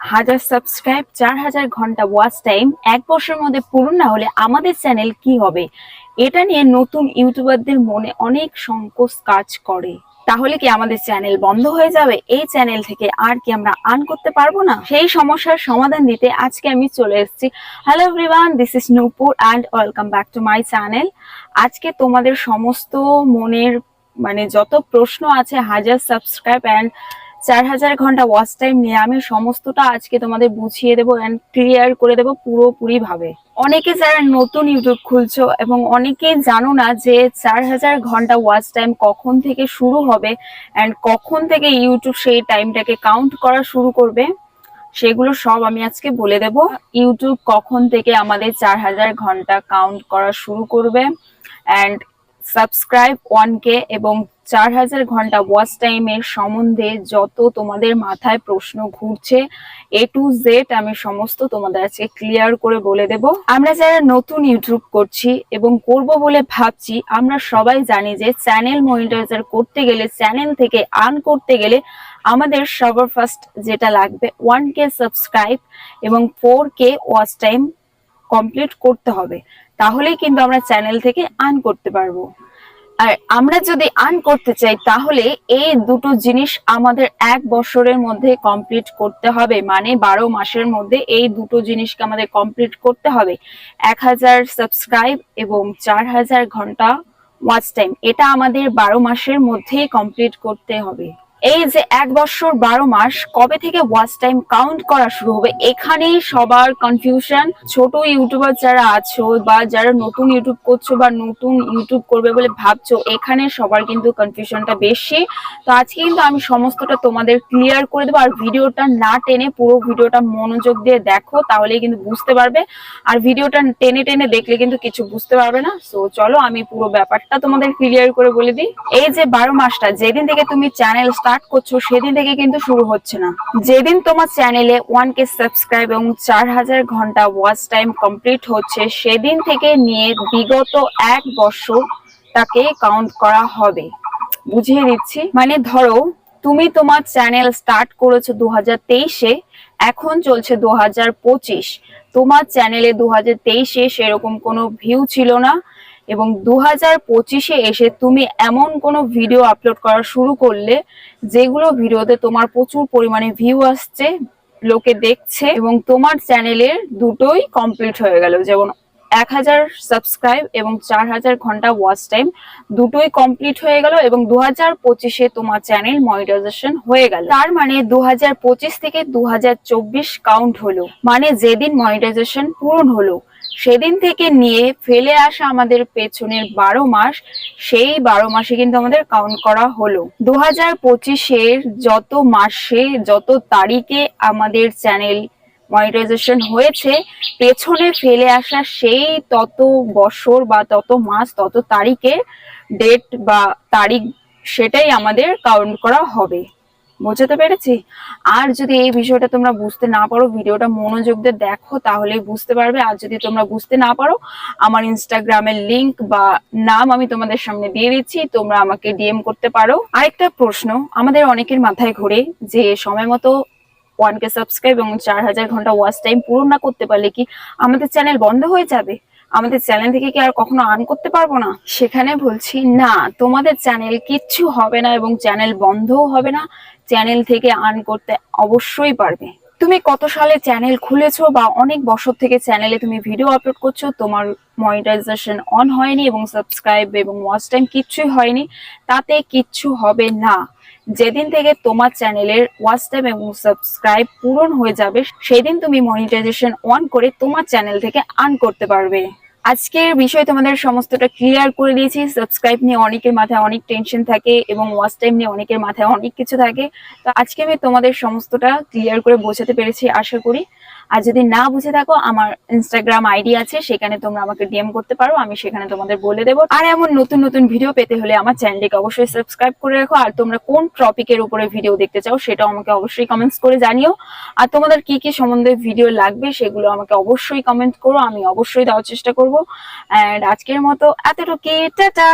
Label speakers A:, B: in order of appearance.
A: হাজার সাবস্ক্রাইব চার হাজার ঘণ্টা ওয়াচ টাইম এক বছরের মধ্যে পূরণ না হলে আমাদের চ্যানেল কি হবে? এটা নিয়ে নতুন ইউটিউবারদের মনে অনেক সংকোচ কাজ করে। তাহলে কি আমাদের চ্যানেল বন্ধ হয়ে যাবে? এই চ্যানেল থেকে আর কি আমরা আর্ন করতে পারব না? সেই সমস্যার সমাধান দিতে আজকে আমি চলে এসেছি। Hello everyone this is Nupur and welcome back to my channel আজকে তোমাদের সমস্ত মনের মানে যত প্রশ্ন আছে, হাজার সাবস্ক্রাইব অ্যান্ড চার হাজার ঘণ্টা ওয়াচ টাইম নিয়ে আমি সমস্তটা আজকে তোমাদের বুঝিয়ে দেবো অ্যান্ড ক্লিয়ার করে দেবো পুরোপুরি ভাবে অনেকে যারা নতুন ইউটিউব খুলছো এবং অনেকেই জানো না যে চার হাজার ঘণ্টা ওয়াচ টাইম কখন থেকে শুরু হবে অ্যান্ড কখন থেকে ইউটিউব সেই টাইমটাকে কাউন্ট করা শুরু করবে, সেগুলো সব আমি আজকে বলে দেব। ইউটিউব কখন থেকে আমাদের চার হাজার ঘণ্টা কাউন্ট করা শুরু করবে অ্যান্ড সাবস্ক্রাইব ওয়ান কে এবং চার হাজার ঘণ্টা ওয়াচ টাইমের সম্বন্ধে যত তোমাদের মাথায় প্রশ্ন ঘুরছে এ টু জেড আমি সমস্ত তোমাদের আজকে ক্লিয়ার করে বলে দেব। আমরা যারা নতুন ইউটিউব করছি এবং করব বলে ভাবছি, আমরা সবাই জানি যে চ্যানেল মনিটাইজার করতে গেলে চ্যানেল থেকে আর্ন করতে গেলে আমাদের সবার ফার্স্ট যেটা লাগবে ওয়ান কে সাবস্ক্রাইব এবং four K watch time complete করতে হবে। তাহলেই কিন্তু আমরা চ্যানেল থেকে আর্ন করতে পারব। আর আমরা যদি আর্ন করতে চাই, তাহলে এই দুটো জিনিস আমাদের এক বছরের মধ্যে কমপ্লিট করতে হবে। মানে বারো মাসের মধ্যে এই দুটো জিনিসকে আমাদের কমপ্লিট করতে হবে। এক হাজার সাবস্ক্রাইব এবং চার হাজার ঘণ্টা ওয়াচ টাইম এটা আমাদের বারো মাসের মধ্যেই কমপ্লিট করতে হবে। এই যে এক বছর বারো মাস, কবে থেকে ওয়াচ টাইম কাউন্ট করা শুরু হবে? এখানেই সবার কনফিউশন ছোট ইউটিউবার যারা আছো বা যারা নতুন ইউটিউব করছ বা নতুন ইউটিউব করবে বলে ভাবছ, এখানে সবার কিন্তু কনফিউশনটা বেশি। তো আজকে কিন্তু আমি সমস্তটা তোমাদের ক্লিয়ার করে দেবো। আর ভিডিওটা না টেনে পুরো ভিডিওটা মনোযোগ দিয়ে দেখো তাহলে কিন্তু বুঝতে পারবে। আর ভিডিওটা টেনে টেনে দেখলে কিন্তু কিছু বুঝতে পারবে না। সো চলো আমি পুরো ব্যাপারটা তোমাদের ক্লিয়ার করে বলে দিই। এই যে বারো মাসটা, যেদিন থেকে তুমি চ্যানেল স্টার্ট করছ, সেদিন থেকে কিন্তু শুরু হচ্ছে না। যেদিন তোমার চ্যানেলে ওয়ান কে সাবস্ক্রাইব এবং চার হাজার ঘণ্টা ওয়াচ টাইম কমপ্লিট হচ্ছে, সেদিন থেকে নিয়ে বিগত এক বছর তাকে কাউন্ট করা হবে। বুঝিয়ে দিচ্ছি। মানে ধরো, তুমি তোমার চ্যানেল স্টার্ট করেছ দু হাজার তেইশে, এখন চলছে দু হাজার পঁচিশ। তোমার চ্যানেলে দু হাজার তেইশে সেরকম কোনো ভিউ ছিল না। এবং দু হাজার পঁচিশে এসে তুমি এমন কোনো ভিডিও আপলোড করা শুরু করলে, যেগুলো ভিডিওতে তোমার প্রচুর পরিমাণে ভিউ আসছে, লোকে দেখছে এবং তোমার চ্যানেলের দুটোই কমপ্লিট হয়ে গেল। যেমন এক হাজার সাবস্ক্রাইব এবং চার হাজার ঘণ্টা ওয়াচ টাইম দুটোই কমপ্লিট হয়ে গেল এবং দু হাজার পঁচিশে তোমার চ্যানেল মনিটাইজেশন হয়ে গেল। তার মানে দু হাজার পঁচিশ থেকে দু হাজার চব্বিশ কাউন্ট হলো। মানে যেদিন মনিটাইজেশন পূরণ হলো সেদিন থেকে নিয়ে ফেলে আসা আমাদের পেছনের বারো মাস, সেই বারো মাসে কিন্তু আমাদের কাউন্ট করা হলো। দু হাজার পঁচিশের যত মাসে, যত তারিখে আমাদের চ্যানেল মনিটাইজেশন হয়েছে, পেছনে ফেলে আসা সেই তত বছর বা তত মাস, তত তারিখে ডেট বা তারিখ, সেটাই আমাদের কাউন্ট করা হবে। বোঝাতে পেরেছি? আর যদি এই বিষয়টা তোমরা বুঝতে না পারো, ভিডিওটা মনোযোগ দিয়ে দেখো তাহলে বুঝতে পারবে। আর যদি তোমরা বুঝতে না পারো, আমার ইনস্টাগ্রামের লিংক বা নাম আমি তোমাদের সামনে দিয়ে দিচ্ছি, তোমরা আমাকে ডিএম করতে পারো। আরেকটা প্রশ্ন, আমাদের অনেকের মাথায় ঘোরে যে সময় মতো ওয়ান কে সাবস্ক্রাইব এবং চার হাজার ঘণ্টা ওয়াচ টাইম পূরণ না করতে পারলে কি আমাদের চ্যানেল বন্ধ হয়ে যাবে? আমাদের চ্যানেল থেকে কি আর কখনো আর্ন করতে পারব না? সেখানে বলছি, না, তোমাদের চ্যানেল কিচ্ছু হবে না এবং চ্যানেল বন্ধও হবে না। চ্যানেল থেকে আর্ন করতে অবশ্যই পারবে। তুমি কত সালে চ্যানেল খুলেছো বা অনেক বছর থেকে চ্যানেলে তুমি ভিডিও আপলোড করছ, তোমার মনিটাইজেশন অন হয়নি এবং সাবস্ক্রাইব এবং ওয়াচ টাইম কিচ্ছুই হয়নি, তাতে কিচ্ছু হবে না। যেদিন থেকে তোমার চ্যানেলের ওয়াচ টাইম এবং সাবস্ক্রাইব পূরণ হয়ে যাবে, সেদিন তুমি মনিটাইজেশন অন করে তোমার চ্যানেল থেকে আর্ন করতে পারবে। আজকের বিষয় তোমাদের সমস্তটা ক্লিয়ার করে দিয়েছি। সাবস্ক্রাইব নিয়ে অনেকের মাথায় অনেক টেনশন থাকে এবং ওয়াচ টাইম নিয়ে অনেকের মাথায় অনেক কিছু থাকে। তো আজকে আমি তোমাদের সমস্তটা ক্লিয়ার করে বোঝাতে পেরেছি, আশা করি। আর যদি না বুঝে থাকো, আমার ইনস্টাগ্রাম আইডি আছে, সেখানে তোমরা আমাকে ডিএম করতে পারো, আমি সেখানে তোমাদের বলে দেবো। আর এমন নতুন নতুন ভিডিও পেতে হলে আমার চ্যানেলটিকে অবশ্যই সাবস্ক্রাইব করে রাখো। আর তোমরা কোন টপিকের উপরে ভিডিও দেখতে চাও, সেটাও আমাকে অবশ্যই কমেন্টস করে জানিও। আর তোমাদের কি কি সম্বন্ধে ভিডিও লাগবে, সেগুলো আমাকে অবশ্যই কমেন্ট করো, আমি অবশ্যই দেওয়ার চেষ্টা করব। অ্যান্ড আজকের মতো এতটুকু টাটা!